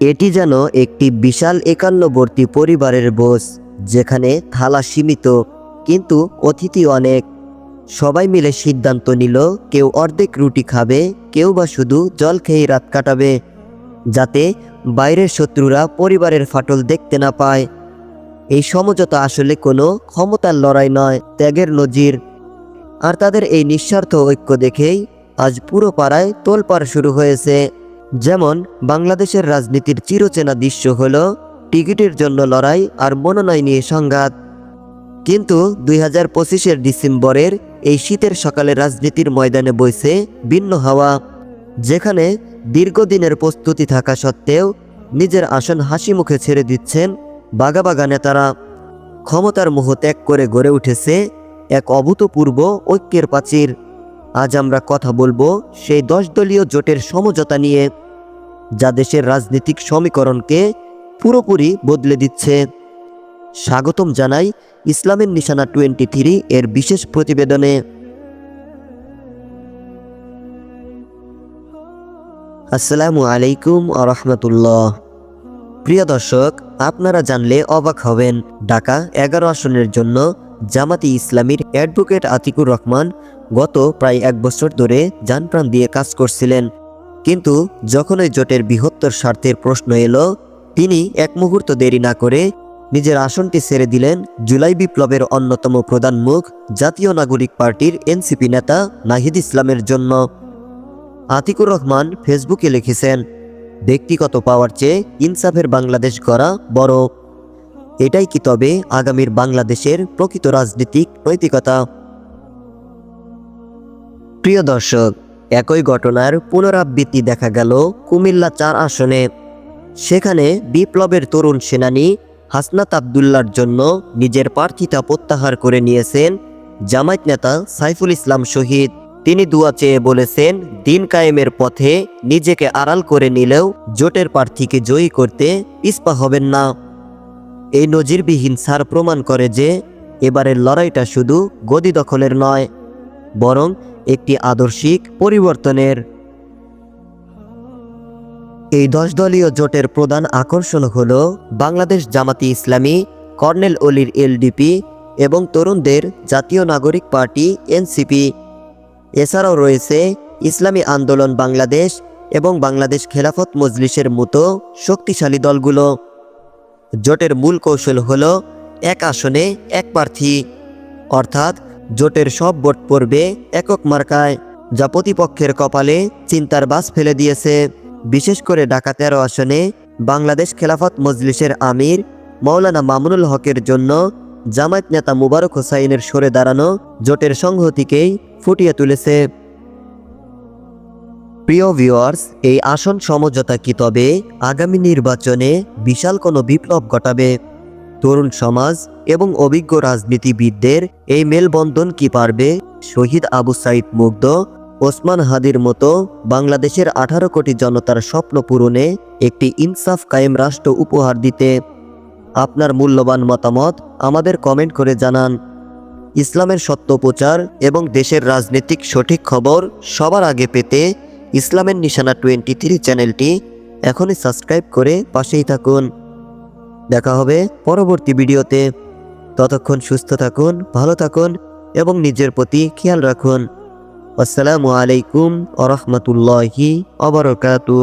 এটি যেন একটি বিশাল একান্নবর্তী পরিবারের বোস, যেখানে থালা সীমিত, কিন্তু অতিথি অনেক। সবাই মিলে সিদ্ধান্ত নিল, কেউ অর্ধেক রুটি খাবে, কেউ বা শুধু জল খেয়ে রাত কাটাবে, যাতে বাইরের শত্রুরা পরিবারের ফাটল দেখতে না পায়। এই সমঝোতা আসলে কোনো ক্ষমতার লড়াই নয়, ত্যাগের নজির। আর তাদের এই নিঃস্বার্থ ঐক্য দেখেই আজ পুরো পাড়ায় তোলপাড় শুরু হয়েছে। যেমন, বাংলাদেশের রাজনীতির চিরচেনা দৃশ্য হল টিকিটের জন্য লড়াই আর মনোনয় নিয়ে সংঘাত। কিন্তু দুই হাজার পঁচিশের ডিসেম্বরের এই শীতের সকালে রাজনীতির ময়দানে বইছে ভিন্ন হাওয়া, যেখানে দীর্ঘদিনের প্রস্তুতি থাকা সত্ত্বেও নিজের আসন হাসি মুখে ছেড়ে দিচ্ছেন বাগা বাগা নেতারা। ক্ষমতার মোহ ত্যাগ করে গড়ে উঠেছে এক অভূতপূর্ব ঐক্যের প্রাচীর আজ আমরা কথা বলব সেই দশ দলীয় জোটের সমঝোতা নিয়ে। যা দেশের রাজনৈতিক সমীকরণকে পুরোপুরি বদলে দিচ্ছে। স্বাগতম জানাই ইসলামের নিশানা টোয়েন্টি থ্রি এর বিশেষ প্রতিবেদনে। আসসালামু আলাইকুম আরহামতুল্লাহ প্রিয় দর্শক, আপনারা জানলে অবাক হবেন, ঢাকা এগারো আসনের জন্য জামাতি ইসলামীর অ্যাডভোকেট আতিকুর রহমান গত প্রায় এক বছর ধরে যানপ্রাণ দিয়ে কাজ করছিলেন। কিন্তু যখন ওই জোটের বৃহত্তর স্বার্থের প্রশ্ন এলো, তিনি এক মুহূর্ত দেরি না করে নিজের আসনটি ছেড়ে দিলেন জুলাই বিপ্লবের অন্যতম প্রধান মুখ জাতীয় নাগরিক পার্টির এনসিপি নেতা নাহিদ ইসলামের জন্য। আতিকুর রহমান ফেসবুকে লিখেছেন, ব্যক্তিগত পাওয়ার চেয়ে ইনসাফের বাংলাদেশ গড়া বড়। এটাই কি তবে আগামীর বাংলাদেশের প্রকৃত রাজনীতিক নৈতিকতা? প্রিয় দর্শক একই ঘটনার পুনরাবৃত্তি দেখা গেল কুমিল্লা চার আসনে। সেখানে বিপ্লবের তরুণ সেনানী হাসনাত আবদুল্লার জন্য নিজের প্রার্থিতা প্রত্যাহার করে নিয়েছেন জামায়াত নেতা সাইফুল ইসলাম শহীদ। তিনি দুয়া চেয়ে বলেছেন, দিন কায়েমের পথে নিজেকে আড়াল করে নিলেও জোটের প্রার্থীকে জয়ী করতে ইস্পা হবেন না। এই নজিরবিহীন সার প্রমাণ করে যে এবারের লড়াইটা শুধু গদি দখলের নয়, বরং একটি আদর্শিক পরিবর্তনের। এই দশ দলীয় জোটের প্রধান আকর্ষণ হল বাংলাদেশ জামাতি ইসলামী, কর্নেল অলির এলডিপি এবং তরুণদের জাতীয় নাগরিক পার্টি এনসিপি। এছাড়াও রয়েছে ইসলামী আন্দোলন বাংলাদেশ এবং বাংলাদেশ খেলাফত মজলিসের মতো শক্তিশালী দলগুলো। জোটের মূল কৌশল হল এক আসনে এক প্রার্থী, অর্থাৎ জোটের সব ভোট পড়বে একক মার্কায়, যা প্রতিপক্ষের কপালে চিন্তার বাস ফেলে দিয়েছে। বিশেষ করে ঢাকা তেরো আসনে বাংলাদেশ খেলাফত মজলিসের আমির মৌলানা মামুনুল হকের জন্য জামায়াত নেতা মুবারক হোসাইনের সরে দাঁড়ানো জোটের সংহতিকেই ফুটিয়ে তুলেছে। প্রিয় ভিউয়ার্স, এই আসন সমঝোতা কি তবে আগামী নির্বাচনে বিশাল কোনো বিপ্লব ঘটাবে? তরুণ সমাজ এবং অভিজ্ঞ রাজনীতিবিদদের এই মেলবন্ধন কি পারবে? শহীদ আবু সাইদ মুগ্ধ, ওসমান হাদির মতো বাংলাদেশের আঠারো কোটি জনতার স্বপ্ন পূরণে একটি ইনসাফ কায়েম রাষ্ট্র উপহার দিতে। আপনার মূল্যবান মতামত আমাদের কমেন্ট করে জানান। ইসলামের সত্য প্রচার এবং দেশের রাজনৈতিক সঠিক খবর সবার আগে পেতে ইসলামের নিশানা টোয়েন্টি থ্রি চ্যানেলটি এখনই সাবস্ক্রাইব করে পাশেই থাকুন। দেখা হবে পরবর্তী ভিডিওতে। ততক্ষণ সুস্থ থাকুন, ভালো থাকুন এবং নিজের প্রতি খেয়াল রাখুন। আসসালামু আলাইকুম আ রহমতুল্লাহি অবরকাতু